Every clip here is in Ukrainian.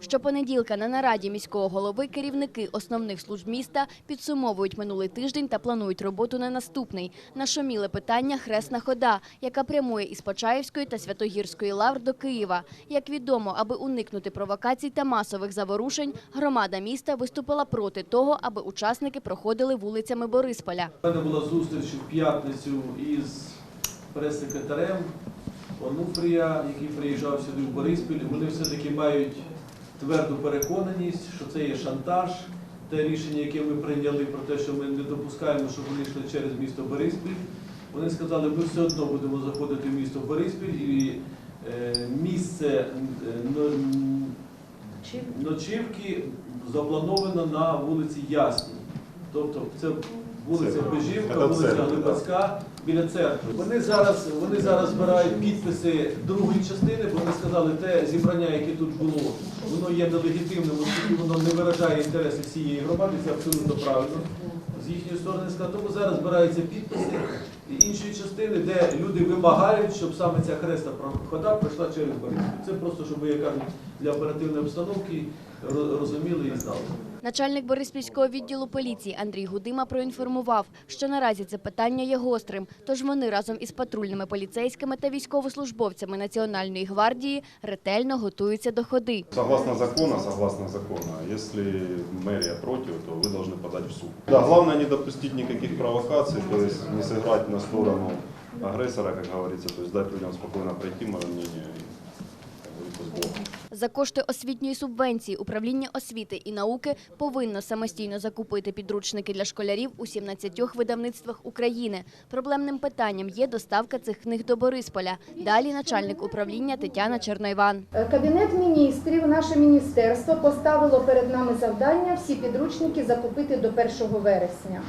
Щопонеділка на нараді міського голови керівники основних служб міста підсумовують минулий тиждень та планують роботу на наступний. Нашуміле питання хресна хода, яка прямує із Почаївської та Святогірської лавр до Києва. Як відомо, аби уникнути провокацій та масових заворушень, громада міста виступила проти того, аби учасники проходили вулицями Борисполя. У мене була зустріч у п'ятницю із прес-секретарем Онуфрія, який приїжджав сюди в Бориспіль. Вони все-таки мають тверду переконаність, що це є шантаж. Те рішення, яке ми прийняли про те, що ми не допускаємо, щоб вони йшли через місто Бориспіль. Вони сказали, ми все одно будемо заходити в місто Бориспіль і е, місце е, ночівки заплановано на вулиці Ясній. Тобто це вулиця Бежівка, вулиця Глибацька біля церкви. Вони зараз, вони зараз збирають підписи другої частини, бо вони сказали, те зібрання, яке тут було, воно є нелегітимним, оскільки воно не виражає інтереси всієї громади, це абсолютно правильно З їхньої сторони сказали, тому зараз збираються підписи і іншої частини, де люди вимагають, щоб саме ця хреста хода пройшла через Бориспіль. Це просто, щоб ви, як кажуть, для оперативної обстановки ро- розуміли і знали. Начальник Бориспільського відділу поліції Андрій Гудима проінформував, що наразі це питання є гострим, тож вони разом із патрульними поліцейськими та військовослужбовцями Національної гвардії ретельно готуються до ходи. Согласно закона, согласно закона, если мэрия против, то вы должны подать в суд. Да, главное не допустить никаких провокаций, то есть не сыграть на сторону агрессора, как говорится, то есть дать людям спокойно пройти, мое мнение, и, как говорится, с Богом. За кошти освітньої субвенції управління освіти і науки повинно самостійно закупити підручники для школярів у 17 видавництвах України. Проблемним питанням є доставка цих книг до Борисполя. Далі начальник управління Тетяна Чернойван. Кабінет міністрів, наше міністерство поставило перед нами завдання всі підручники закупити до 1 вересня.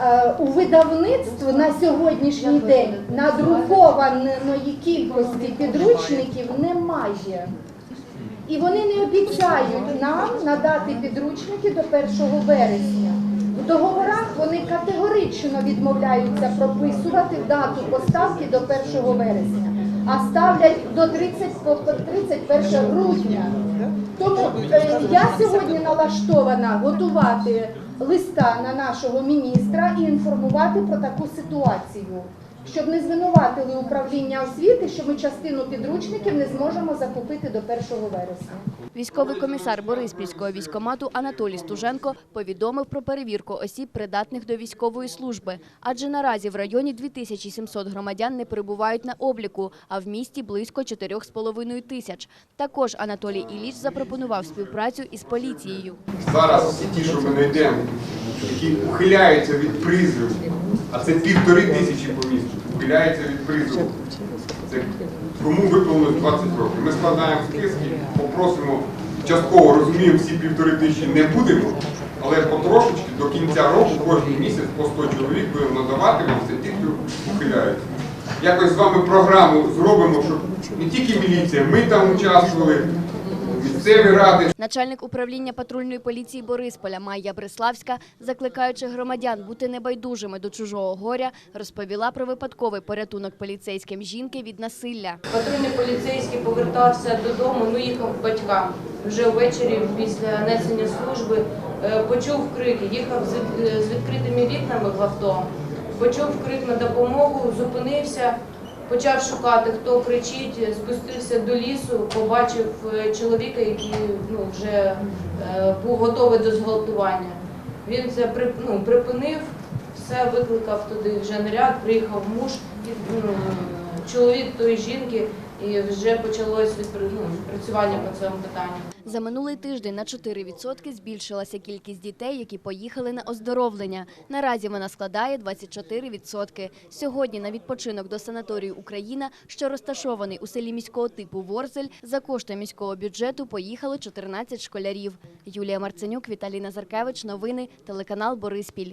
Е, У видавництв на сьогоднішній день надрукованої кількості підручників немає. І вони не обіцяють нам надати підручники до 1 вересня. В договорах вони категорично відмовляються прописувати дату поставки до 1 вересня, а ставлять до 30, по- по 31 грудня. Тому е, я сьогодні налаштована готувати листа на нашого міністра і інформувати про таку ситуацію, щоб не звинуватили управління освіти, що ми частину підручників не зможемо закупити до 1 вересня. Військовий комісар Бориспільського військомату Анатолій Стуженко повідомив про перевірку осіб, придатних до військової служби. Адже наразі в районі 2700 громадян не перебувають на обліку, а в місті близько 4,5 тисяч. Також Анатолій Іліч запропонував співпрацю із поліцією. Зараз всі ті, що ми знайдемо, які ухиляються від призову, а це півтори тисячі по місту, ухиляються від призову. Це кому виповнилось 20 років. Ми складаємо списки, попросимо, частково розуміємо, всі півтори тисячі не будемо, але потрошечки до кінця року кожен місяць по 100 чоловік будемо надавати вам це ті, хто ухиляються. Якось з вами програму зробимо, щоб не тільки міліція, ми там участвували, місцеві ради, Начальник управління патрульної поліції Борисполя Майя Бриславська, закликаючи громадян бути небайдужими до чужого горя, розповіла про випадковий порятунок поліцейським жінки від насилля. Патрульний поліцейський повертався додому, ну їхав к батькам. Вже ввечері після несення служби е, почув крики, їхав е, з відкритими вікнами в авто, почув крик на допомогу, зупинився, почав шукати, хто кричить, спустився до лісу, побачив е, чоловіка, який ну, вже е, був готовий до зґвалтування. Він це при- ну, припинив, все викликав туди вже наряд, приїхав муж, і, ну, чоловік тої жінки, і вже почалось ну, відпрацювання по цьому питанню. За минулий тиждень на 4% збільшилася кількість дітей, які поїхали на оздоровлення. Наразі вона складає 24%. Сьогодні на відпочинок до санаторію Україна, що розташований у селі міського типу Ворзель, за кошти міського бюджету поїхало 14 школярів. Юлія Марценюк, Віталій Назаркевич. Новини. Телеканал Бориспіль.